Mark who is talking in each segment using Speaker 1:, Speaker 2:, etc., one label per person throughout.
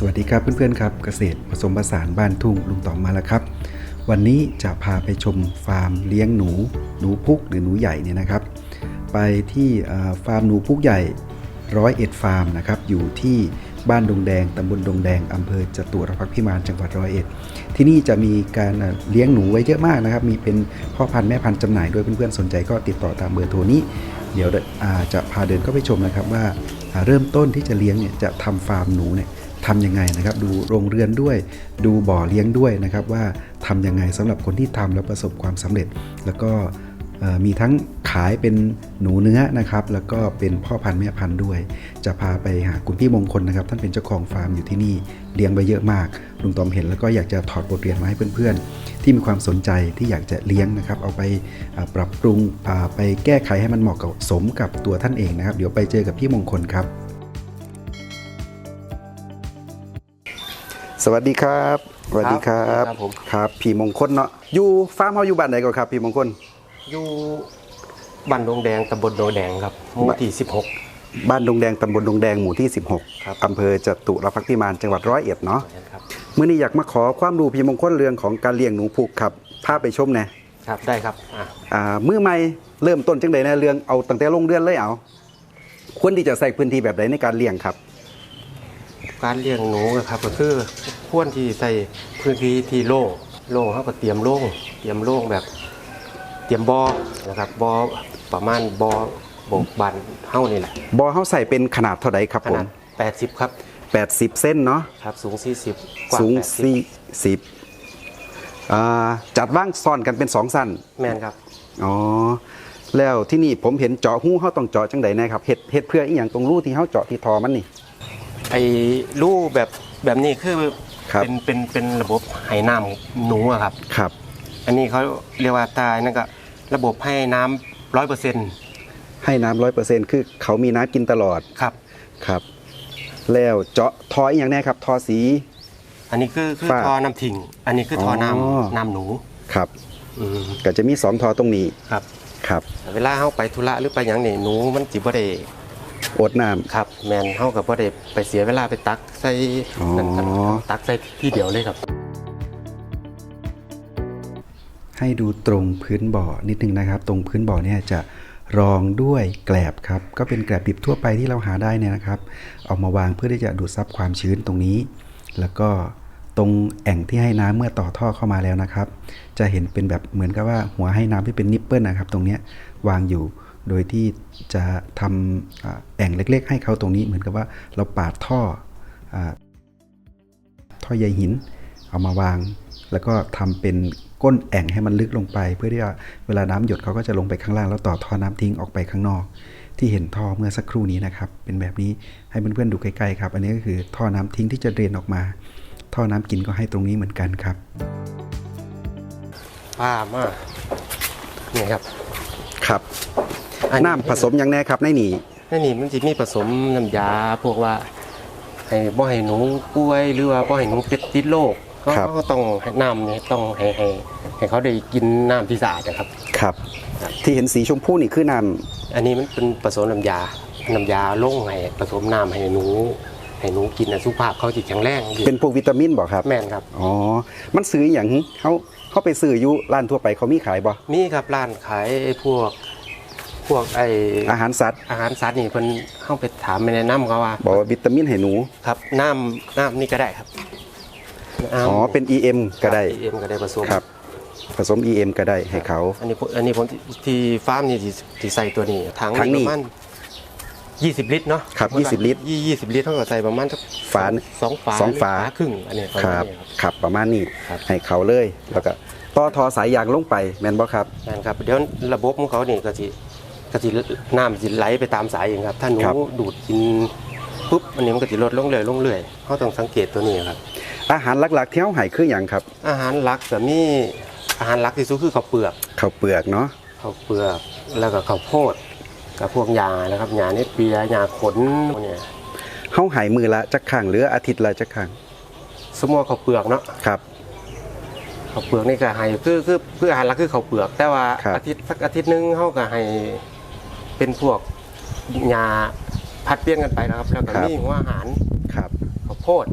Speaker 1: สวัสดีครับเพื่อนๆครับเกษตรผสมผสานบ้านทุ่งลุงต๋อมมาแล้วครับ วันนี้จะพาไปชมฟาร์มเลี้ยงหนูหนูพุกหรือหนูใหญ่เนี่ยนะครับ ไปที่ฟาร์มหนูพุกใหญ่ร้อยเอ็ดฟาร์มนะครับอยู่ที่บ้านดงแดงตำบลดงแดงอำเภอจตุรพักษ์พิมานจังหวัดร้อยเอ็ดที่นี่จะมีการเลี้ยงหนูไว้เยอะมากนะครับ มีเป็นพ่อพันธุ์แม่พันธุ์จำหน่ายด้วยเพื่อนๆสนใจก็ติดต่อตามเบอร์โทรนี้ เดี๋ยวจะพาเดินเข้าไปชมนะครับว่าอ่าเริ่มต้นที่จะเลี้ยงเนี่ยจะทำฟาร์มหนูเนี่ย ทำยังไงนะครับ ดูโรงเรือนด้วย ดูบ่อเลี้ยงด้วยนะครับ ว่าทำยังไงสำหรับคนที่ทำแล้วประสบความสำเร็จ แล้วก็มีทั้งขายเป็นหนูเนื้อนะครับ แล้วก็เป็นพ่อพันธุ์แม่พันธุ์ด้วย จะพาไปหาคุณพี่มงคลนะครับ ท่านเป็นเจ้าของฟาร์มอยู่ที่นี่เลี้ยงไปเยอะมากลุงตอมเห็นแล้วก็อยากจะถอดบทเรียนมาให้เพื่อนๆ ที่มีความสนใจที่อยากจะเลี้ยงนะครับ เอาไปปรับปรุงไปแก้ไขให้มันเหมาะกับสมกับตัวท่านเองนะครับ เดี๋ยวไปเจอกับพี่มงคลครับ สวัสดีครับสวัสดีครับ
Speaker 2: ครับผม
Speaker 1: ครับพี่มงคลเนาะอยู่ฟาร์มเฮาอยู่บ้านไหนก่อนครับพี่มงคล
Speaker 2: อยู่บ้านดงแดงตำบลโดแดงครับหมู่ที่ 16
Speaker 1: บ้านดงแดงตำบลดงแดงหมู่ที่
Speaker 2: ครับ
Speaker 1: 16อำเภอจตุรพักษ์พิมานจังหวัดร้อยเอ็ดเนาะ
Speaker 2: ครับ
Speaker 1: เมื่อนี้อยากมาขอความรู้พี่มงคลเรื่องของการเลี้ยงหนูผูกครับพาไปชมแหน่
Speaker 2: ครับได้ครับอะ
Speaker 1: อ่ามือใหม่เริ่มต้นจังใดในะเรื่องเอาตั้งแต่ลงเรือนเลยเอา ควรที่จะใส่พื้นที่แบบใดในการเลี้ยงครับ
Speaker 2: การเลี้ยงหนูนะครับก็คือควรที่ใส่พื้นที่ที่โล่งโล่งเขาก็เตรียมโล่งเตรียมโล่งแบบ เตรียมบอนะครับบอประมาณบอโบกบันเท่านี่แหละ
Speaker 1: บอเฮาใส่เป็นขนาดเท่าใดครับ
Speaker 2: ข
Speaker 1: ผ
Speaker 2: นามด80 ครับ
Speaker 1: 80 เส้นเนาะ
Speaker 2: ครับ สูง 40กว้าง
Speaker 1: สูง
Speaker 2: 80
Speaker 1: 40อ่าจัดว่างซ้อนกันเป็นสองสั้น
Speaker 2: แม่นครับ
Speaker 1: อ๋อแล้วที่นี่ผมเห็นเจาะหูเฮาต้องเจาะจังใดนะครับเฮ็ดเฮ็ดเพื่ออีหยังตรงรูที่เฮาเจาะที่ทอมันนี่
Speaker 2: ไอ้รูแบบแบบนี้คือ
Speaker 1: ครับ
Speaker 2: เป็นเป็นเป็นระบบไหน้ำหนูอะครับ
Speaker 1: ครับ
Speaker 2: อันนี้เขาเรียกว่าตายนั่นก็ระบบให้น้ำร้อยเปอร์เซ็นต์
Speaker 1: ให้น้ำร้อยเปอร์เซ็นต์คือเขามีน้ำกินตลอด
Speaker 2: ครับ
Speaker 1: ครับ แล้วเจาะทออีกอย่างแน่ครับ ทอสี
Speaker 2: อันนี้คือคือ
Speaker 1: ฝ้า
Speaker 2: ทอน้ำทิ้งอันนี้คือทอน้
Speaker 1: อ๋อำ
Speaker 2: น้ำหนู
Speaker 1: ครับ
Speaker 2: อืม
Speaker 1: ก็จะมีสองทอตรงนี้
Speaker 2: ครับ
Speaker 1: ครับ
Speaker 2: เวลาเขาไปธุระหรือไปหยังนี่หนูมันจิบ่ได้
Speaker 1: อดน้ำ
Speaker 2: ครับแมนเขากับบ่ได้ไปเสียเวลาไปตักใส่
Speaker 1: อ๋อ
Speaker 2: นั่นกันตักใส่ที่เดียวเลยครับ
Speaker 1: ให้ดูตรงพื้นบ่อนิดนึงนะครับ ตรงพื้นบ่อเนี่ยจะรองด้วยแกลบครับ ก็เป็นแกลบดิบทั่วไปที่เราหาได้เนี่ยนะครับ เอามาวางเพื่อที่จะดูดซับความชื้นตรงนี้ แล้วก็ตรงแอ่งที่ให้น้ำเมื่อต่อท่อเข้ามาแล้วนะครับ จะเห็นเป็นแบบเหมือนกับว่าหัวให้น้ำที่เป็นนิปเปิลนะครับ ตรงเนี้ยวางอยู่ โดยที่จะทำอ่าแอ่งเล็ก ๆ ให้เขาตรงนี้เหมือนกับว่าเราปาดท่ออาท่อใยหิน เอามาวาง แล้วก็ทำเป็นก้นแอ่งให้มันลึกลงไป เพื่อที่ว่าเวลาน้ำหยดเขาก็จะลงไปข้างล่าง แล้วต่อท่อน้ำทิ้งออกไปข้างนอก ที่เห็นท่อเมื่อสักครู่นี้นะครับ เป็นแบบนี้ให้เพื่อนๆดูใกล้ๆครับ อันนี้ก็คือท่อน้ำทิ้งที่จะเดรนออกมา ท่อน้ำกินก็ให้ตรงนี้เหมือนกันครับ
Speaker 2: ป้ามากนี่ครับ
Speaker 1: ครับ
Speaker 2: อันนี้
Speaker 1: น้ำผสมอย่างแน่ครับในนี่
Speaker 2: นี่นี่มันจะมีผสมน้ำยาพวกว่าให้บ่ให้หนูป่วยหรือว่าบ่ให้หนูเป็ดติดโรคก็ก็ต้องให้น้ำนี่ต้องให้ให้ให้เขาได้กินน้ำที่สะอาดนะครับ
Speaker 1: ครับ
Speaker 2: ครับ
Speaker 1: ที่เห็นสีชมพูนี่คือน้
Speaker 2: อันนี้มันเป็นผสมน้ำยาน้ำยาลงให้ผสมน้ำให้หนู ให้หนูกินน่ะสุขภาพเขาจิตแข็งแรงดีำ
Speaker 1: เป็นพวกวิตามินบอกครับ
Speaker 2: แม่นครับ
Speaker 1: อ๋อ มันซื้ออย่างเขาเขาไปซื้ออยู่ร้านทั่วไปเขามีขายบ่
Speaker 2: มีครับร้านขายไอ้พวก พวกไอ
Speaker 1: อาหารสัตว์
Speaker 2: อาหารสัตว์นี่เพิ่นเข้าไปถามไปแนะนำเขาว่า
Speaker 1: บอกว่าวิตามินให้หนู
Speaker 2: ครับน้ำน้ำนี่ก็ได้ครับน้ำ
Speaker 1: อ๋อเป็น EM ก็ได้
Speaker 2: เอ็มก็ได้ผสม
Speaker 1: ครับผสม EM ก็ได้ให้เขา
Speaker 2: อันนี้ผมอันนี้ผมที่ที่ฟาร์มนี่ที่ที่ใส่ตัวนี้ถัง
Speaker 1: ถังนี่
Speaker 2: ประมาณ20ลิตรเนาะ
Speaker 1: ครับ20ลิตร
Speaker 2: ยี่ยี่สิบลิตรเท่ากับใส่ประมาณสัก
Speaker 1: ฝา
Speaker 2: สองฝา
Speaker 1: สองฝา
Speaker 2: หรืครึ่งอันนี้ประ
Speaker 1: ค
Speaker 2: มาณ
Speaker 1: รับ
Speaker 2: นี้ครับ
Speaker 1: ครับประมาณนี้
Speaker 2: ครับ
Speaker 1: ให้เขาเลยแล้วก็ต่อทอสายยางลงไปแม่นบ่ครับ
Speaker 2: นั่นครับเดี๋ยวระบบของเขานี่ก็สิ ก็สิน้ำสิไหลไปตามสายเองครับ ถ้าหนู
Speaker 1: ครับ
Speaker 2: ดูดกินปุ๊บอันนี้มันก็สิลดลงเรื่อยลงเรื่อยเขาต้องสังเกตตัวนี้ครับ
Speaker 1: อาหารหลักๆที่เฮาให้คือหยังครับ
Speaker 2: อาหารหลักก็มีอาหารหลักที่สุดคือข้าวเปลือก
Speaker 1: ข้าวเปลือกเนาะ
Speaker 2: ข้าวเปลือกแล้วก็ข้าวโพดกับพวกยานะครับยาเนตเปียยาขนพวกเนี่ย
Speaker 1: เฮาให้มือละจักครั้งหรืออาทิตย์ละจักครั้ง
Speaker 2: สมมติว่าข้าวเปลือกเนาะ
Speaker 1: ครับ
Speaker 2: ข้าวเปลือกนี่ก็ให้คือคือคืออาหารหลักคือข้าวเปลือก แต่ว่า
Speaker 1: ครับ
Speaker 2: อาทิตย์สักอาทิตย์หนึงเขาก็ให้ เป็นพวกยาพัดเปลี่ยนกันไปนะครับ แล้วก็มีหัวอาหาร
Speaker 1: ครับ
Speaker 2: ข้าวโพด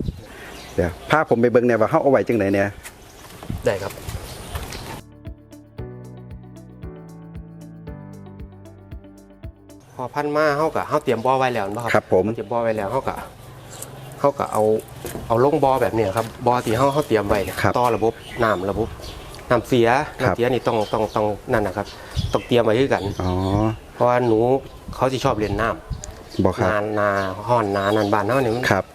Speaker 1: เดี๋ยวพาผมไปเบิ่งแหน่ว่าเฮาเอาไว้จังไดเนี่ย
Speaker 2: ได้ครับ พอพันมาเขากะเขาเตรียมบ่อไว้แล้วนะครับ
Speaker 1: ครับผม
Speaker 2: เตรียมบ่อไว้แล้วเขากะเขากะเอาเอาลงบ่อแบบเนี้ยครับบ่อที่เขาเขาเตรียมไว้เนี่ย
Speaker 1: ครับ
Speaker 2: ต่อระบบน้ำระบบน้ำเสีย
Speaker 1: ครับ
Speaker 2: น้ำเสียนี่ต้องต้องต้องนั่นนะครับต้องเตรียมไว้ด้วยกัน
Speaker 1: อ๋อ
Speaker 2: เพราะว่าหนูเขาจะชอบเรียนน้
Speaker 1: บ่คำรับ
Speaker 2: นานาห้อนนานันบานเท่านี้มัน
Speaker 1: ครับ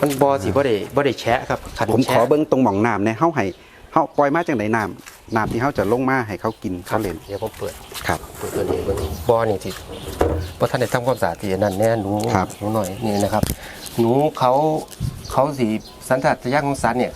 Speaker 2: มันบ่อสิบ่ได้บ่ได้แชะครับคัน
Speaker 1: ผมขอ
Speaker 2: แชะ
Speaker 1: เบิ่งตรงหม่องน้ำเนี่ยเฮาให้เฮาปล่อยมาจังไดน้ำน้ำที่เฮาจะลงมาให้เขากินเขาเล่น
Speaker 2: เดี๋ยวผมเปิด
Speaker 1: ครับ
Speaker 2: เปิดตัวนี้เบิ่งบ่อนี่ที่บ่ทันได้ทำความสะอาดที่นั่นแน่หนู
Speaker 1: ครับ
Speaker 2: หนูหน่อยนี่นะครับ หนูเขาเขาสิสันทัตยานของสันเนี่ย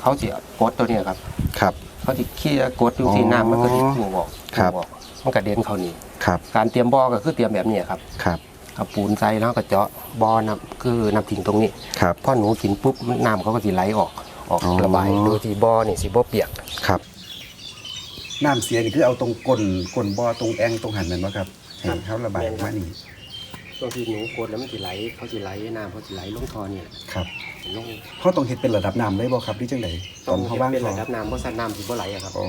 Speaker 2: เขาสิกดตัวเนี้ครับ
Speaker 1: ครับ
Speaker 2: เขาสิขี้กดอยู่ที่
Speaker 1: อ๋อ
Speaker 2: น้ำมันก็สิพุ่งออก
Speaker 1: ครับ
Speaker 2: พุ่งออก มันก็เด่นเขานี่
Speaker 1: ครับ
Speaker 2: การเตรียมบ่อก็คือเตรียมแบบนี้ครับ
Speaker 1: ครับ
Speaker 2: เอาปูนใส่แล้วก็เจาะบ่อน้ำคือน้ำทิ้งตรงนี้
Speaker 1: ครับ
Speaker 2: พอหนูกินปุ๊บน้ำเขาก็สิไหลออกออก
Speaker 1: อ๋อ
Speaker 2: ระบายโดยที่บ่อนี่สิบ่เปียก
Speaker 1: ครับ น้ำเสียนี่คือเอาตรงก้นก้นบ่อตรงแองตรงหันนั่นบ่ครับให้เขาระบายออกมานี่
Speaker 2: บางทีหนูกดแล้วมันสิไหลเขาสิไหลน้ำเขาสิไหลลงท่อนี่
Speaker 1: ครับ
Speaker 2: ลง
Speaker 1: เขาต้องเฮ็ดเป็นระดับน้ำเลยบ่ครับหรือจังไดต
Speaker 2: ต้
Speaker 1: อ
Speaker 2: อนง
Speaker 1: เขา
Speaker 2: เฮ็ด
Speaker 1: ว่าง
Speaker 2: เป็น
Speaker 1: ท่อ
Speaker 2: ระดับน้ำเพราะสันน้ำสิบ่ไหลอะครับ
Speaker 1: อ๋อ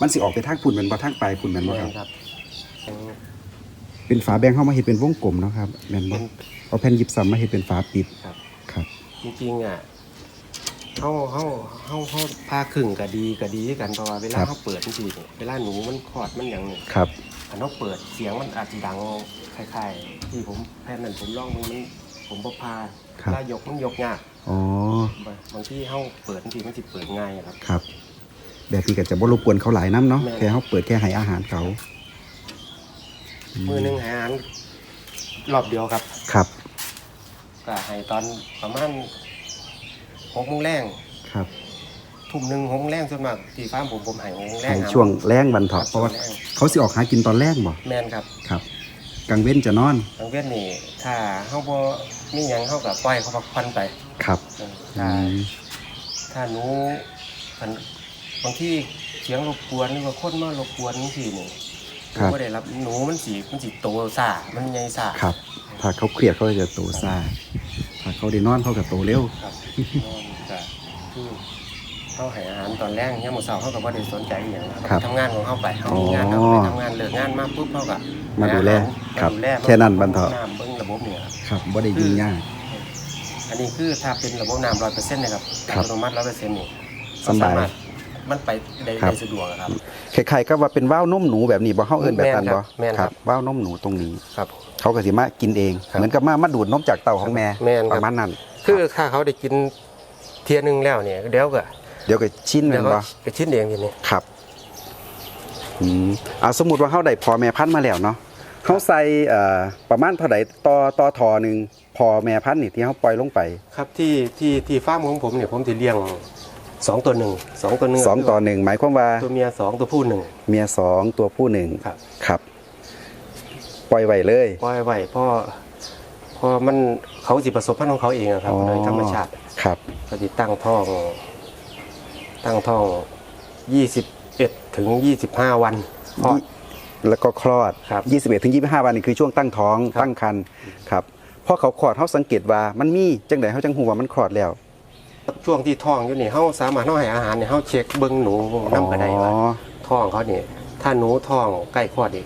Speaker 1: มันสิออกไปทางพุ่นแม่นบ่ทางปลายพุ่นแม่นบ่
Speaker 2: แม่
Speaker 1: ครับ
Speaker 2: นครับ
Speaker 1: เป็นฝาแบงค์เฮามาเฮ็ดเป็นวงกลมเนาะครับแม่นบ่เอาแผ่นยิบซ้ำมาเฮ็ดเป็นฝาปิด
Speaker 2: ครับ
Speaker 1: ครับ
Speaker 2: จริงๆอะเฮาเฮาเฮาเฮาพาครึ่งก็ดีก็ดีคือกันเพราะว่าเวลา
Speaker 1: ครับ
Speaker 2: เฮาเปิดจริงๆเนี่ยเวลาหนูมันคลอดมันหยังเนี่ย
Speaker 1: ครับ
Speaker 2: อันเฮาเปิดเสียงมันอาจสิดังคล้ายๆ ที่ผมแพนนั่นผมลองมันมันผมบ่พา
Speaker 1: ครับ
Speaker 2: เวลายกมันยกยาก
Speaker 1: อ๋อบา
Speaker 2: งทีเฮาเปิดจริงๆมันสิเปิดง่ายอะครับ
Speaker 1: ครับ แบบนี้ก็จะบ่รบกวนเขาหลายน้ำเนาะ
Speaker 2: แม่น
Speaker 1: แค่เฮาเปิดแค่ให้อาหารเขา
Speaker 2: มือหนึงหาอาหารรอบเดียวครับ
Speaker 1: ครับ
Speaker 2: ก็ให้ตอนประมาณหกโมงแรง
Speaker 1: ครับ
Speaker 2: ทุ่มหนึ่งหกโมงแรงส่วนมากที่ฟาร์มผมผมให้หกโมงแร
Speaker 1: ให้
Speaker 2: ง
Speaker 1: ช่วงแรงบัน
Speaker 2: ครั
Speaker 1: เทาะ
Speaker 2: บ
Speaker 1: เพราะว่า
Speaker 2: ช่วงแรง
Speaker 1: เขาสิออกหากินตอนแรกบ่
Speaker 2: แมนครับ
Speaker 1: ครับกลางเว้นจะนอน
Speaker 2: ทางเวียดนี่ถ้าเฮาบ่มีหยังเฮาก็ปล่อยเขาพักผ่อนไป
Speaker 1: ครับ
Speaker 2: เออ
Speaker 1: อื
Speaker 2: ถ้ามถ้าหนูมัน บางที่เสียงรบกวนหรือว่าคนมารบกวนจังซี่นี่หนูบ่ได้รับหนูมันสิมันสิโตซ่ามันใหญ่ซ่า
Speaker 1: ครับ ถ้าเขาเครียดเขาจะโตซ่าถ้าเขาได้นอนเขาก็โตเร็ว
Speaker 2: ครับนอนก็คือเฮาให้อาหารตอนแรกยามมื้อเช้าเฮาก็บ่ได้สนใจอีหยังนะครับทำงานของเฮาไปเฮามีงานเฮาไปทำงานเลิกงานมาปุ๊บเฮาก็
Speaker 1: มาดูแล
Speaker 2: ให้อาหา
Speaker 1: ครับ
Speaker 2: มาดูแล
Speaker 1: แค่นั้นบรรเทาะ
Speaker 2: น้ำเบิ่งระบบเนี่ยครับ
Speaker 1: ครับบ่ได้ยุ่งยาก
Speaker 2: อันนี้คือถ้าเป็นระบบน้ำร้อยเปอร์เซ็นต์นะครับ
Speaker 1: ครับ
Speaker 2: อัตโนมัติร้อยเปอร์เซ็นต์นี่
Speaker 1: สบาย
Speaker 2: รถ มันไปได้
Speaker 1: ครับ
Speaker 2: ได้สะดวกอะครับ
Speaker 1: คล้ายๆก็ว่าเป็นว่าวนมหนูแบบนี้บ่เฮาเอิ้นแบบนั้นบ่
Speaker 2: แม่นครับ
Speaker 1: ว่าวนมหนูตรงนี้
Speaker 2: ครับ
Speaker 1: เขาก็สิมากินเอง
Speaker 2: ครับ
Speaker 1: เหมือนกับมามาดูดนมจากเต่าของแม่
Speaker 2: แม่นครับ
Speaker 1: ประมาณนั้น
Speaker 2: คือถ้าเขาได้กินเทียหนึงแล้วเนี่ยเดี๋ยวก็
Speaker 1: เดี๋ยวก็ชิ้นแม่
Speaker 2: เดี๋ย
Speaker 1: น
Speaker 2: วก็
Speaker 1: บ่
Speaker 2: ไปชิ้นเองทีนี้
Speaker 1: ครับอืมอ่าสมมุติว่าเฮาได้พอแม่พันธุ์มาแล้วเนาะเฮาใส่เอ่อประมาณเท่าใดต่อต่อทอหนึงพอแม่พันธุ์นี่ที่เฮาปล่อยลงไป
Speaker 2: ครับที่ที่ที่ฟาร์มของผมเนี่ยผมจะเลี้ยง สองตัวหนึ่งสองตัวหนึ่ง
Speaker 1: สองต่อหนึ่งหมายความว่า
Speaker 2: ตัวเมียสองตัวผู้หนึ่ง
Speaker 1: เมียสองตัวผู้หนึ่ง
Speaker 2: ครับ
Speaker 1: ครับ ปล่อยไว้เลย
Speaker 2: ปล่อยไว้เพราะเพอมันเขาสิประสบพันธุ์ของเขาเองอะครับ
Speaker 1: อ๋อ
Speaker 2: โดยธรรมชาติ
Speaker 1: ครับ
Speaker 2: ก็จะตั้งท้อง ตั้งท้อง21ถึง25วันเพราะ
Speaker 1: แล้วก็คลอด
Speaker 2: ครับ
Speaker 1: 21ถึง25วันนี่คือช่วงตั้งท้อง
Speaker 2: ครับ
Speaker 1: ตั้งครรภ์ครับพอเขาคลอดเฮาสังเกตว่ามันมีจังไดเฮาจังฮู้ว่ามันคลอดแล้ว
Speaker 2: ช่วงที่ท้องอยู่นี่เฮาสามารถเฮาให้อาหารเนี่ยเฮาเช็คเบิ่งหนูนำก็ได้ว่า
Speaker 1: อ๋อ
Speaker 2: ท้องเขานี่ถ้าหนูท้องใกล้คลอดนี่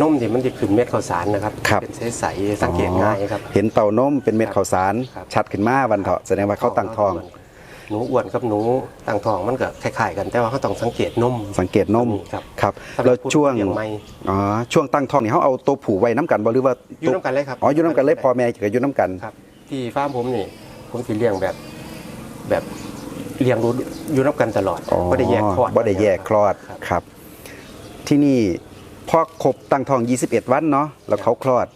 Speaker 2: นมนี่มันจะขึ้นเม็ดข้าวสารนะครับ
Speaker 1: ครับ
Speaker 2: เป็นใสๆสังเกตง่ายครับ
Speaker 1: เห็นเต่านมเป็นเม็ดข้าวสาร
Speaker 2: ครับ
Speaker 1: ชัดขึ้นมาวันเถาะแสดงว่าเขาตั้งท้อง
Speaker 2: หนูอ้วนกับหนูตั้งท้องมันก็คล้ายๆกันแต่ว่าเขาต้องสังเกตนม
Speaker 1: สังเกตนม
Speaker 2: ครับ
Speaker 1: ครับ
Speaker 2: สำห
Speaker 1: แล้
Speaker 2: รั
Speaker 1: ว
Speaker 2: บผู้
Speaker 1: ช่วง
Speaker 2: เลี้ยงไม่
Speaker 1: อ๋อช่วงตั้งท้องนี่เฮาเอาตัวผูไว้น้ำกันบ่หรือว่า
Speaker 2: อยู่น้ำกันเลยครับ
Speaker 1: อ๋ออยู่น้ำกันเลยพ่อแม่ก็อยู่น้ำกัน
Speaker 2: ครับ ที่ฟาร์มผมนี่ผมสิเลี้ยงแบบ แบบเลี้ยงดูอยู่นับกันตลอด
Speaker 1: อ๋อ
Speaker 2: บ่ได้แยกคลอด
Speaker 1: บ่ได้แยกคลอด
Speaker 2: ครับ
Speaker 1: ครับที่นี่พอครบตั้งท้อง 21 วันเนาะแล้วเขาคลอด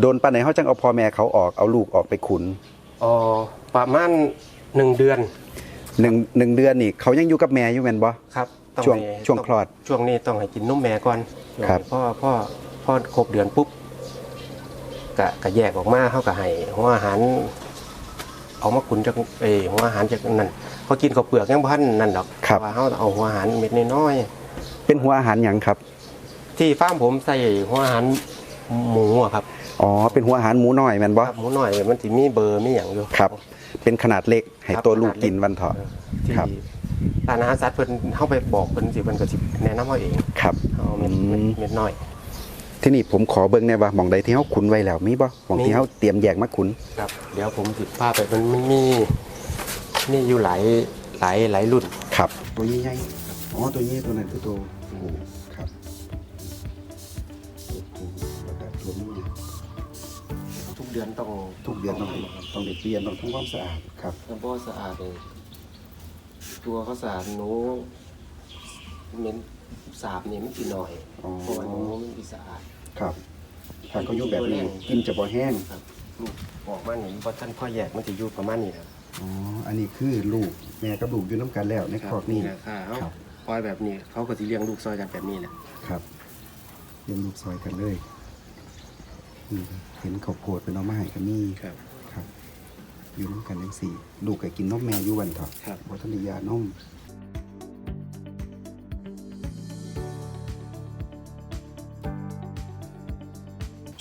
Speaker 1: โดนปานไหนเขาจังเอาพ่อแม่เขาออกเอาลูกออกไปขุน
Speaker 2: อ๋อประมาณหนึ่งเดือน
Speaker 1: หนึ่งหนึ่งเดือนนี่เขายังอยู่กับแม่อยู่แม่นบ่
Speaker 2: ครับต้อง
Speaker 1: ช่วง
Speaker 2: ให้
Speaker 1: ช่วงคลอด
Speaker 2: ช่วงนี้ต้องให้กินนมแม่ก่อน
Speaker 1: ครับ
Speaker 2: พ่อพ่อพ่อครบเดือนปุ๊บกะกะแยกออกมาเขากะให้หัวอาหาร เอามาขุนจากเออหัวอาหารจากนั่นเขากินข้าวเปลือกยังพันนั่นหรอก
Speaker 1: ครับ
Speaker 2: แต่ว่าเขาเอาหัวอาหารเม็ดน้อย
Speaker 1: เป็นหัวอาหารหยังครับ
Speaker 2: ๆที่ฟาร์มผมใส่หัวอาหารหมูอะครับ
Speaker 1: อ๋อ เป็นหัวอาหารหมูน้อยแม่นบ่
Speaker 2: ครับหมูหน่อยมันจะมีเบอร์มีอย่างอยู่
Speaker 1: ครับ เป็นขนาดเล็ก ให้
Speaker 2: ครับ
Speaker 1: ตัวลูก
Speaker 2: ขนาดเล็ก
Speaker 1: กินวันเถาะ
Speaker 2: ที่
Speaker 1: ครับ
Speaker 2: ร้านอาหารสัตว์เพิ่นเข้าไปบอกเพิ่นสิเพิ่นก็สิแนะนำเอาเอง
Speaker 1: ครับ
Speaker 2: เอาเม็ด
Speaker 1: อืม
Speaker 2: เม็ดเม็ดน้อย
Speaker 1: ที่นี่ผมขอเบิ่งแน่ว่าหม่องใดที่เฮาขุนไว้แล้วมีบ่หม่อง
Speaker 2: มี
Speaker 1: ที่เฮาเตรียมแยกมาขุน
Speaker 2: ครับ เดี๋ยวผมสิพาไปมันมันมีมีอยู่หลายหลายหลายรุ่น
Speaker 1: ครับ ตัวใหญ่ๆอ๋อตัวนี้ตัวนั้นคือตัวผู้ครับตัวผู้แล้วก็ตัวเมีย
Speaker 2: ทุกเดือนต้อง
Speaker 1: ทุกเดือนต้องต้องได้เปลี่ยนต้องทำความสะอาดครับ
Speaker 2: ถ้าบ่สะอาดเลยตัวเขาสะอาดหนูเหม็น สาบนี่มันสิหน่อย
Speaker 1: อ๋อ
Speaker 2: เพราะว่าหนูมันสิสะอาด
Speaker 1: ครับถ้าเขาอยู่แบบนี้กินจะบ่แห้ง
Speaker 2: ครับลูกออกมานี่บ่ทันพ่อแยกมันสิอยู่ประมาณนี้ครับ
Speaker 1: อ๋ออันนี้คือลูกแม่กับลูกอยู่น้ำกันแล้วในครอบนี้
Speaker 2: แหละค่ะเขา
Speaker 1: ครับ
Speaker 2: ปล่อยแบบนี้เขาก็สิเลี้ยงลูกซอยกันแบบนี้แหละ
Speaker 1: ครับเลี้ยังลูกซอยกันเลยนี่เห็นเขาวโพดเป็นเอามาให้กันนี่
Speaker 2: ครับ
Speaker 1: ครับ อยู่น้ำกันทั้งสี่ ลูกก็กินนมแม่อยู่วันเถอะ
Speaker 2: ครับ
Speaker 1: วัฒนยานม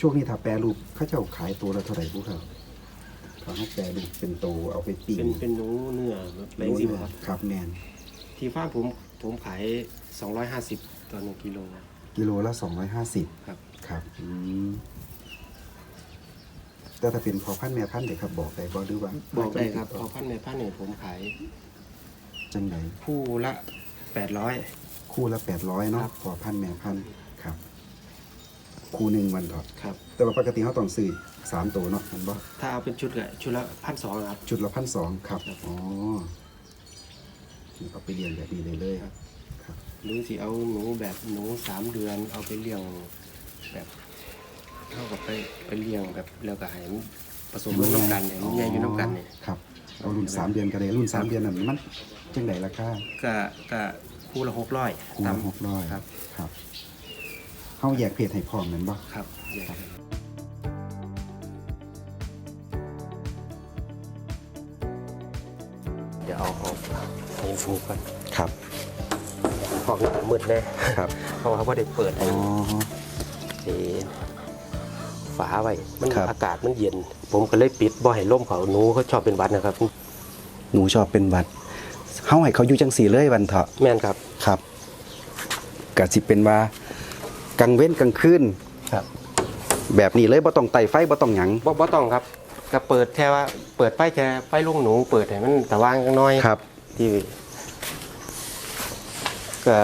Speaker 1: ช่วงนี้ถ้าแปรรูปเขาเจ้าขายตัวละเท่าไหร่พวกเขาถ้าเขาแปรรูปเป็นโตเอาไปปิ้ง
Speaker 2: เป็นเป็นหนูเนื้อแบบแรงสิบครับ
Speaker 1: ครับแมน
Speaker 2: ที่ฟ้าร์มผมผมขาย 250ต่อหนึ่งกิโล
Speaker 1: กิโลละสองร้อยห้าสิบ
Speaker 2: ครับ
Speaker 1: ครับอืมแต่ถ้าเป็นพอพันธุ์แม่พันธุ์เด็กครับบอกได้บ่หรือว่า
Speaker 2: บอกได้ครับพอพันในพันเนี่ยผมขาย
Speaker 1: จังไหน
Speaker 2: คู่ละ 800
Speaker 1: คู่ละแปดร้อยเนาะ
Speaker 2: ครับ
Speaker 1: พอพันธุ์แม่พันธุ์ครับ คู่หนึ่งวันเถอะ
Speaker 2: ครับ
Speaker 1: แต่ว่าปกติเขาต้องซื้อสามตัวเนาะเห็นบ่
Speaker 2: ถ้าเอาเป็นชุดก็ชุดละพันสองครับ
Speaker 1: ชุดละพันสองครับ
Speaker 2: ครับ
Speaker 1: อ๋อนี่เอาไปเรียนแบบนี้เลยเลย
Speaker 2: ครับ
Speaker 1: ครับ
Speaker 2: หรือสิเอาหนูแบบหนูสามเดือนเอาไปเลี้ยงแบบเท่ากับไปไปเลี้ยงแบบแล้วก็ให้มันผสมร่วมน้ำกันเนี่ยมันใหญ่อยู่น้ำกันเนี่ย
Speaker 1: ครับ เอารุ่นสามเดือนก็ได้รุ่นสามเดือนน่ะมันจังไดราคา
Speaker 2: ก็ก็คู่ละหกร้อย
Speaker 1: คู่ละหกร้อย
Speaker 2: ครับ
Speaker 1: ครับ เขาแยกเพศให้พร้อมแม่นบ่
Speaker 2: ครับใหญ่เดี๋ยวเอาเอาเอาฟูกัน
Speaker 1: ครับ
Speaker 2: ห้องนี้มืดแน่
Speaker 1: ครับ
Speaker 2: เพราะว่าเขาได้เปิด
Speaker 1: อ๋
Speaker 2: ไอ้
Speaker 1: อ
Speaker 2: ไอ้ฝาไว้มัน
Speaker 1: ครับ
Speaker 2: อากาศมันเย็น ผมก็เลยปิดบ่ให้ล่มเขาหนูเขาชอบเป็นหวัดนะครับ
Speaker 1: หนูชอบเป็นหวัดเฮาให้เขาอยู่จังสี่เลยวันเถาะ
Speaker 2: แม่นครับ
Speaker 1: ครับก็สิเป็นว่า กังเว้นกลางคืน
Speaker 2: ครับ
Speaker 1: แบบนี้เลยบ่ต้องไต่ไฟบ่ต้องหยัง
Speaker 2: บ่บ่ต้องครับก็เปิดแค่ว่าเปิดไฟแค่ไฟลุงหนู เปิดให้มันแต่ว่างจังน้อย
Speaker 1: ครับ
Speaker 2: ที่ก็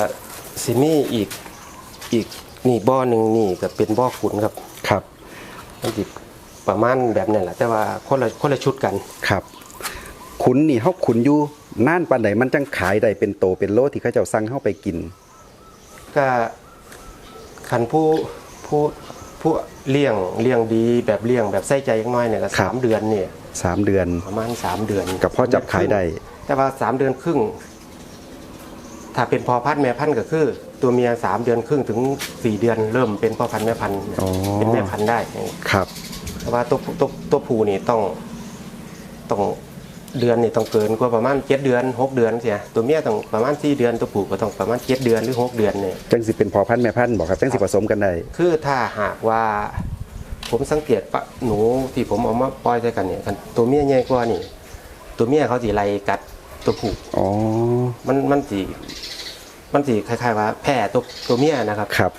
Speaker 2: สิมีอีกอีกนี่บ่อหนึ่งนี่ก็เป็นบ่อขุนครับ
Speaker 1: ครับ
Speaker 2: มันสิประมาณแบบนี้แหละแต่ว่าคนละคนละชุดกัน
Speaker 1: ครับ ขุนนี่เฮาขุนอยู่นานปานใดมันจังขายได้เป็นโตเป็นโลที่เขาเจ้าสั่งเฮาไปกิน
Speaker 2: ก็ คันผู้ผู้ผู้เลี้ยงเลี้ยงดีแบบเลี้ยงแบบใส่ใจยังน้อยเนี่ยก็
Speaker 1: ครับ
Speaker 2: สามเดือนเนี่ย
Speaker 1: สามเดือน
Speaker 2: ประมาณสามเดือน
Speaker 1: กับพ่อจับขายได้
Speaker 2: แต่ว่าสามเดือนครึ่ง ถ้าเป็นพอพันธุ์แม่พันธุ์ก็คือ ตัวเมียสามเดือนครึ่งถึงสี่เดือนเริ่มเป็นพ่อพันธุ์แม่พันธุ์
Speaker 1: อ๋อ
Speaker 2: เป็นแม่พันธุ์ได้
Speaker 1: ครับ
Speaker 2: แต่ว่าตัวตัวตัวผู้นี่ต้องต้อง เดือนนี่ต้องเกินกว่าประมาณเจ็ดเดือนหกเดือนเสียตัวเมียต้องประมาณสี่เดือนตัวผู้ก็ต้องประมาณเจ็ดเดือนหรือหกเดือนเนี่ย
Speaker 1: จังสิเป็นพอพันธุ์แม่พันธุ์บ่ครับจังสิผสมกันได้
Speaker 2: คือถ้าหากว่า ผมสังเกตปะหนูที่ผมเอามาปล่อยใส่กันเนี่ยคันตัวเมียใหญ่กว่านี่ ตัวเมียเขาสีไล่กัดตัวผู้
Speaker 1: อ๋อ
Speaker 2: มันมันสีมันสีคล้ายๆว่าแพ้ตัวตัวเมียนะครับ
Speaker 1: ครับ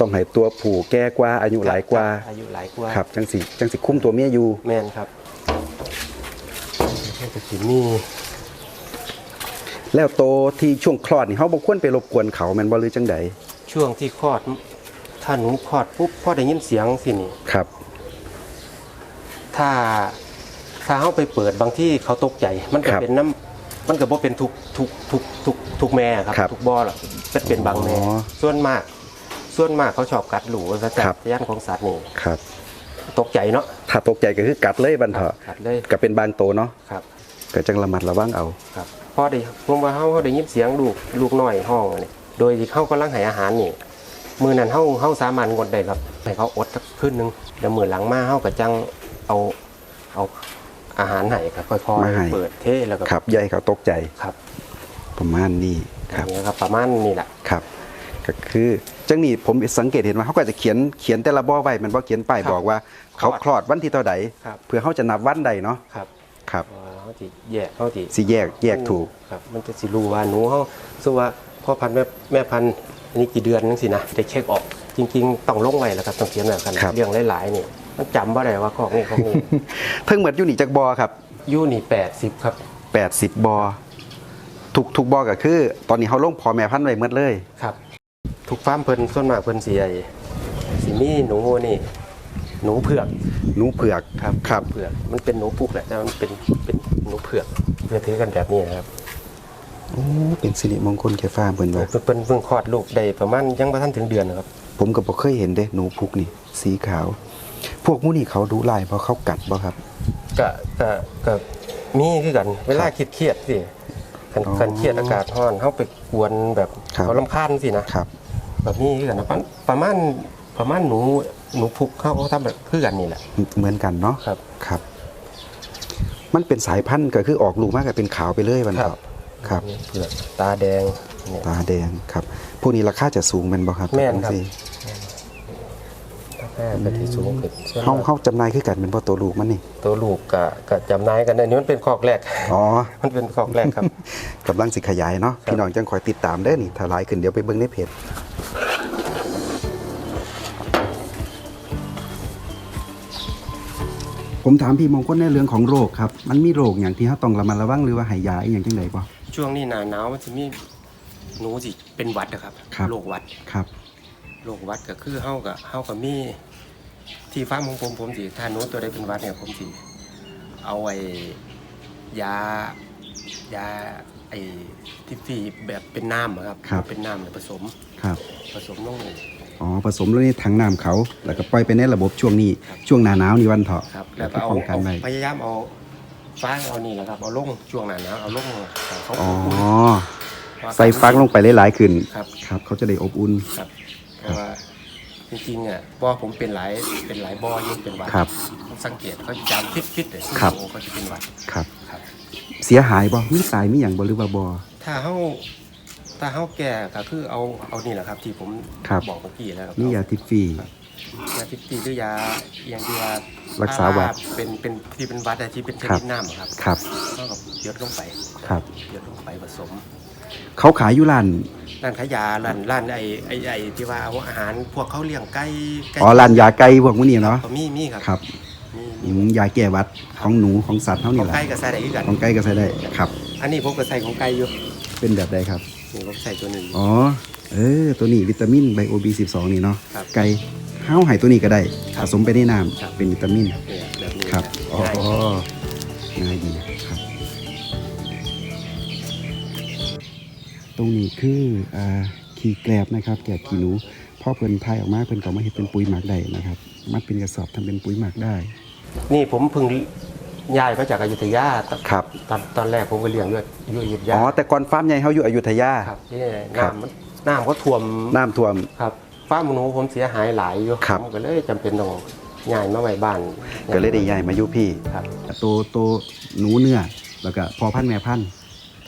Speaker 1: ต้องให้ตัวผู้แก่กว่าอายุหลายกว่า
Speaker 2: อายุหลายกว่า
Speaker 1: ครับจังสิจังสิคุ้มตัวเมียอยู่
Speaker 2: แม่นครับ ก็สิมี
Speaker 1: แล้วโตที่ช่วงคลอดนี่เฮาบ่ควรไปรบกวนเขาแม่นบ่หรือจังใด
Speaker 2: ช่วงที่คลอดถ้าหนูคลอดปุ๊บพ่อได้ยินเสียงสินี่
Speaker 1: ครับ
Speaker 2: ถ้าถ้าเขาไปเปิดบางที่เขาตกใจ มันก็
Speaker 1: ครับ
Speaker 2: เป็นน้ำมันก็บ่เป็นทุกทุกทุกทุกทุกแม่ครับ
Speaker 1: ครับ
Speaker 2: ทุกบ่อหรอกเป็นเป็นบางแม่
Speaker 1: อ๋อ
Speaker 2: ส่วนมาก ส่วนมากเขาชอบกัดหลูซะจา
Speaker 1: ครั
Speaker 2: ก
Speaker 1: บ
Speaker 2: ย่านของสัตว์นี่
Speaker 1: ครับ
Speaker 2: ตกใจเนาะ
Speaker 1: ถ้าตกใจก็คือกัดเลยบันเถาะ
Speaker 2: กัดเลย
Speaker 1: ก็เป็นบางโตเนาะ
Speaker 2: ครับ
Speaker 1: ก็จังระมัดระวังเอา
Speaker 2: ครับพอได้ผมว่าเขาเขาได้ยินเสียงลูกลูกน้อยห้องนี่โดยที่เขากำลังให้อาหารนี่มือนั้นเขาเขาสามารถงดได้ครับให้เขาอดสักคืนหนึงแล้วมือหลังมาเขาก็จังเอาเอาอาหารให้ครับค่อย
Speaker 1: มาให้
Speaker 2: ๆเปิดเทแล้วก็
Speaker 1: ครับใหญ่เขาตกใจ
Speaker 2: ครับ
Speaker 1: ประมาณนี้
Speaker 2: อ
Speaker 1: ครับ
Speaker 2: ย่างเงี้ยครับประมาณนี้แหละ
Speaker 1: ครับก็คือจังนี่ผมสังเกตเห็นว่าเขาก็จะเขียนเขียนแต่ละบ่อไว้มันบ่เขียนป้าย
Speaker 2: ครับ
Speaker 1: บอกว่า เขาคลอดวันที่เท่าใด
Speaker 2: ครับ
Speaker 1: เพื่อเขาจะนับวันใดเนาะ
Speaker 2: ครับ
Speaker 1: ครับ
Speaker 2: อ๋อ เขาสิแยกเขาสิ
Speaker 1: สิแยกแยกถูก
Speaker 2: ครับ มันจะสิรู้ว่าหนูเขาสู้ว่าพ่อพันธุ์แม่แม่พันธุ์อันนี้กี่เดือนนั่นสินะจะเช็คออกจริง ๆ ต้องลงไว้แล้วครับต้องเขียนแบบกัน
Speaker 1: ครับ
Speaker 2: เรื่องหลายๆนี่มันจำว่าได้ว่าของนี่ของนี่
Speaker 1: เพิ่งหมดอยู่นี่จักบอครับ
Speaker 2: ยูนี่แปดสิบครับ
Speaker 1: 80 บอทุกทุกบอก็คือ ตอนนี้เขาลงพอแม่พันธุ์ไว้หมดเลย
Speaker 2: ครับ ทุกฟาร์มเพิ่นส่วนมากเพิ่นสิไอ้สิมีหนูนี่ หนูเผือก
Speaker 1: หนูเผือก
Speaker 2: ครับ
Speaker 1: ครับ
Speaker 2: เผือกมันเป็นหนูพุกแหละแต่มันเป็นเป็น หนูเผือกเพื่อถือกันแบบนี้นะครับ
Speaker 1: โอ้เป็นสิริมงคลแก่ฟ้าเพิ่นว่า
Speaker 2: เพิ่นเพิ่นเพิ่งคลอดลูกได้ประมาณยังบ่ทันถึงเดือนนะครับ
Speaker 1: ผมก็บ่เคยเห็นเด้หนูพุกนี่ สีขาว พวกหมูนี่เขาดูลายเพราะเขากัดบ่ครับ
Speaker 2: ก็ก็ก็มีคือกัน เวลาคิดเครียดๆสิคัน
Speaker 1: อ๋อ
Speaker 2: คันเครียดอากาศร้อนเฮาไปกวนแบบ
Speaker 1: ครับ
Speaker 2: เขาลำคาญสินะครับ แบบนี้คือกันนะประประมาณประมาณหนูหนูพุกเขาเขาทำแบบคือกันนี่แหละ
Speaker 1: เหมือนกันเนาะ
Speaker 2: ครับ
Speaker 1: ครับ มันเป็นสายพันธุ์ก็คือออกลูกมากก็เป็นขาวไปเลยวัน
Speaker 2: ครั
Speaker 1: เถาะครับ
Speaker 2: เผือกตาแดงเนี่ย
Speaker 1: ตาแดงครับพวกนี้ราคาจะสูงแม่นบ่ครับ
Speaker 2: แม่นครับ
Speaker 1: จังซี่
Speaker 2: แค่กะทิสูงขึ้นส่วน
Speaker 1: เฮามา
Speaker 2: ก
Speaker 1: เฮาจำหน่ายคือกันเป็นบ่ตัวลูกมันนี่
Speaker 2: ตัวลูกกับกับจำนายกันเนี่ยนี่มันเป็นคอกแรก
Speaker 1: อ๋อ
Speaker 2: มันเป็นคอกแรกครับ
Speaker 1: กำลังสิขยายเนาะพี่น้องจังคอยติดตามเด้อนี่ถ้าหลายขึ้นเดี๋ยวไปเบิ่งในเพจ ผมถามพี่มงคลในเรื่องของโรคครับ มันมีโรคอย่างที่เฮาต้องระมัดระวังหรือว่าใหายาอหย่างจังไดบ่
Speaker 2: ช่วงนี้หนาหนาวมันจะมีหนูสิเป็นหวัดนะครับ
Speaker 1: ครับ
Speaker 2: โรคหวัด
Speaker 1: ครับ
Speaker 2: โรคหวัดก็คือเฮากับเฮากับมีที่ฟาร์มของผมผมสิถ้าหนูตัวใดเป็นหวัดเนี่ยผมสิเอาไอ้ยายาไอ้ที่ฟีแบบเป็นน้ำอะครับ
Speaker 1: ครับ
Speaker 2: เป็นน้ำเนี่ยผสม
Speaker 1: ครับ
Speaker 2: ผสมลงใน
Speaker 1: อ๋อผสมแล้วในถังน้ำเขาแล้วก็ปล่อยไปในระบบช่วงนี้
Speaker 2: ครับ
Speaker 1: ช่วงหน้าหนาวนี่วันเถาะ
Speaker 2: ครับ
Speaker 1: แล้
Speaker 2: แล้วว
Speaker 1: ก็
Speaker 2: ก็เอา
Speaker 1: ป้องกัน
Speaker 2: เอา
Speaker 1: ไว้
Speaker 2: พยายามเอาฟางเอานี่แหละครับเอาลงช่วงหนาหนาวเอาลงให้เขา
Speaker 1: อ๋อ
Speaker 2: อุ่น
Speaker 1: ใส่ฟักลงไปหลายๆขึ้น
Speaker 2: ครับ
Speaker 1: ครับ เขาจะได้อบอุ่น
Speaker 2: ครับเพราะว่าจริงๆอะบ่อผมเป็นหลายเป็นหลายบ่ออยิ่งเป็นหวัด
Speaker 1: ครับ
Speaker 2: ผมสังเกตเขาจะจามฟิตๆเลย
Speaker 1: ครับ
Speaker 2: โอ้เขาจะเป็นหวัด
Speaker 1: ครับ
Speaker 2: ครับ
Speaker 1: เสียหายบ่มีตายมีอย่างบ่หรือว่าบ่
Speaker 2: ถ้าเขา ถ้าเขาแก่ก็คือเอาเอานี่แหละครับ ที่ผม
Speaker 1: ครับ
Speaker 2: บอกเมื่อกี้แล้วครับ
Speaker 1: มียาทิฟฟี่
Speaker 2: ยาทิพย์ตีหรือยาอหย่างที่ว่า
Speaker 1: รักษาหวัด
Speaker 2: เป็นเป็นที่เป็นหวัดอะที่เป็นช
Speaker 1: ครั
Speaker 2: นิ
Speaker 1: บ
Speaker 2: ดน้ำอะครับ
Speaker 1: ครับ
Speaker 2: เท่ากับหยดลงไป
Speaker 1: ครับ
Speaker 2: หยดลงไปผสม
Speaker 1: เขาขายอยู่ร้าน
Speaker 2: ร้านขายยาร้านร้านไอ้ไอ้ไอ้ที่ว่าเอาอาหารพวกเขาเลี้ยงไก่ไก่
Speaker 1: อ๋อร้านยาไก่พวกมื้อนี้เนาะ
Speaker 2: ก็มีมีครับ
Speaker 1: ครับ
Speaker 2: มี
Speaker 1: อืมยาแก้หวัดของหนูของสัตว์เท่า
Speaker 2: ข
Speaker 1: นี้
Speaker 2: อง
Speaker 1: แหละ
Speaker 2: ไก่กับใส่ได้คือกัน
Speaker 1: ของไก่ก็ใช้ได้ ครับ
Speaker 2: อันนี้ผมก็ใส่ของไก่อยู่
Speaker 1: เป็นแบบใดครับ
Speaker 2: นี่ ผมใส่ตัวนี้
Speaker 1: อ๋อ เออ ตัวนี้วิตามินไบโอบี12นี่เนาะ
Speaker 2: ครับ
Speaker 1: ไก่เฮาให้ตัวนี้ก็ได้
Speaker 2: ครั
Speaker 1: ผ
Speaker 2: บ
Speaker 1: สมไปในน้
Speaker 2: ครับำ
Speaker 1: เป็นวิตามิน
Speaker 2: เนี่ยแบบนี้
Speaker 1: ครับอ๋อ
Speaker 2: ง่าย
Speaker 1: ง่ายดีครับ ตรงนี้คืออ่าขี้แกลบนะครับแกบขี้หนูพ่อเพิ่นทายออกมาเพิ่นก็มาเฮ็ดเป็นปุ๋ยหมักได้นะครับ มัดเป็นกระสอบทำเป็นปุ๋ยหมักได้
Speaker 2: นี่ผมเพิ่ง ย้ายมาจากอยุธยาตอน
Speaker 1: ครับ
Speaker 2: ตอนตอนแรกผมก็เลี้ยงอยู่อยู่อยุธยา
Speaker 1: อ๋อแต่ก่อนฟาร์มใหญ่เฮาอยู่อยุธยา
Speaker 2: ครับที่
Speaker 1: ครับ
Speaker 2: น้ำมันน้ำก็ท่วม
Speaker 1: น้ำท่วม
Speaker 2: ครับฟ้าร์มหนูผมเสียหายหลายอยู่
Speaker 1: ครับ
Speaker 2: ผมก็เลยจำเป็นต้องย้ายมาไว้บ้าน
Speaker 1: ก็เลยได้ย้ายมาอยู่พี่
Speaker 2: ครับ
Speaker 1: ตัวตัวหนูเนื้อแล้วก็พอพันธุ์แม่พันธุ์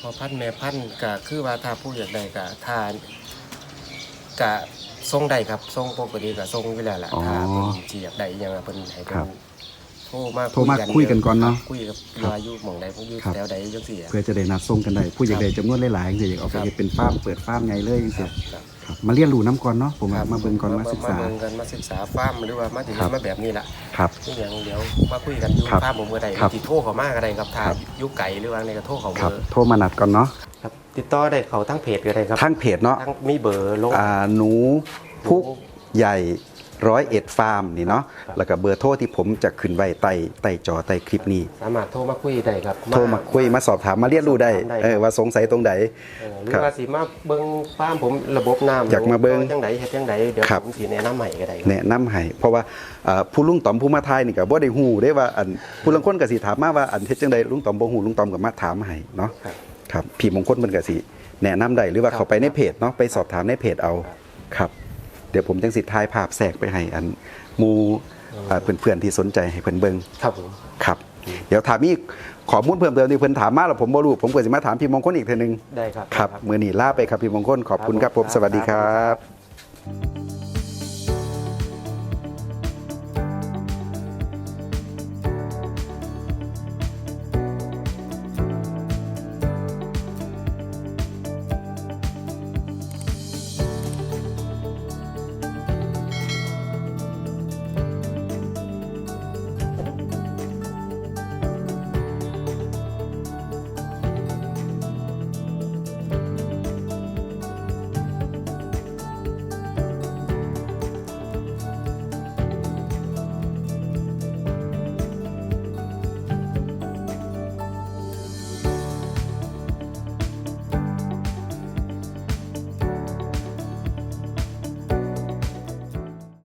Speaker 2: พอพันธุ์แม่พันธุ์ก็คือว่าถ้าผู้อยากได้ก็ทานก็ส่งได้ครับส่งปกติก็ส่งอยู่แล้วล่ะ
Speaker 1: อ๋อ
Speaker 2: ถ้าเพิ่นสิอยากได้อหยังอะเพิ่นให้เพิ่
Speaker 1: ครั
Speaker 2: น
Speaker 1: บ
Speaker 2: โทรมา
Speaker 1: โทรมาคุยกันก่อนเนาะ
Speaker 2: ครับคุยกับ
Speaker 1: ครับ
Speaker 2: อายุหม่องใดผมอยู่
Speaker 1: ครับ
Speaker 2: แถวใดจังซี่อะ
Speaker 1: เพื่อจะได้นัดส่งกันได้ผู้อยากได้จำนวนหลายๆจังซี่อยากเอาไป
Speaker 2: ครับ
Speaker 1: เฮ็ดเป็นฟาร์มเปิดฟาร์มใหญ่เลยจัง
Speaker 2: ครั
Speaker 1: ซี่
Speaker 2: บครับ
Speaker 1: ครับมาเรียนรู้น้ำก่อนเนาะผมว่า
Speaker 2: ครับ
Speaker 1: มาเบิ่งก่อนมาศึกษา
Speaker 2: มาเบิ่งกันมาศึกษาฟาร์มหรือว่ามาถึง
Speaker 1: ครับ
Speaker 2: มาแบบนี้ล่ะ
Speaker 1: ครับ
Speaker 2: นี่อย่างเดี๋ยวมาคุยกันอยู่
Speaker 1: ครับ
Speaker 2: ฟาร์มผมก็ได้
Speaker 1: ครับ
Speaker 2: ติดโทรเขามาก็ได้ครับถ้า
Speaker 1: ครับ
Speaker 2: อยู่ไกลหรือว่าในกระโทรเขา
Speaker 1: ครับ
Speaker 2: เบอร์
Speaker 1: โทรมานัดก่อนเนาะ
Speaker 2: ครับติดต่อได้เขาทั้งเพจก็ได้ครับ
Speaker 1: ทั้งเพจเนาะ
Speaker 2: ทั้งมีเบอร์ลง
Speaker 1: อ่าหนูพุกใหญ่ ร้อยเอ็ดฟาร์มนี่เนาะ
Speaker 2: ครับ
Speaker 1: แล้วก็เบอร์โทรที่ผมจะขึ้นไว้ใต้ใต้จอใต้คลิปนี้
Speaker 2: สามารถโทรมาคุยได้ครับ
Speaker 1: โทรมาคุยมาสอบถามมาเรียนรู้ได้
Speaker 2: สอบถามได้
Speaker 1: เออว่าสงสัยตรงไหน
Speaker 2: เออหรือ
Speaker 1: ครับ
Speaker 2: ว่าสิมาเบิ่งฟาร์มผมระบบน้ำ
Speaker 1: อยากมาเบิ่ง
Speaker 2: จังไดเฮ็ดจังไดเดี๋ยว
Speaker 1: ครับ
Speaker 2: ผมสิแนะนำใหม่ก็ได้ครับ
Speaker 1: แนะนำให้เพราะว่าอ่าผู้ลุงต๋อมผู้มาทายนี่ก็บ่ได้ฮู้ได้ว่าอันผู้ลังคนก็สิถามมาว่าอันเฮ็ดจังไดลุงต๋อมบ่ฮู้ลุงต๋อมก็มาถามให้เนาะ
Speaker 2: ครับ
Speaker 1: ครับพี่มงคลมันก็สิแนะนำได้หรือว่า
Speaker 2: ครับ
Speaker 1: เขาไปในเพจเนาะไปสอบถามในเพจเอาครับ เดี๋ยวผมจังสิถ่ายภาพแทรกไปให้อันหมู่อ่าเพื่อนๆที่สนใจให้เพิ่นเบิ่ง
Speaker 2: ครับผม
Speaker 1: ครับ เดี๋ยวถามมีข้อมูลเพิ่มเติมที่เพิ่นถามมาแล้วผมบ่รู้ผมก็สิมาถามพี่มงคลอีกเทื่อนึง
Speaker 2: ได้ครับ
Speaker 1: ครับมื้อนี้ลาไปครับพี่มงคลขอบคุณครับผมสวัสดีครับ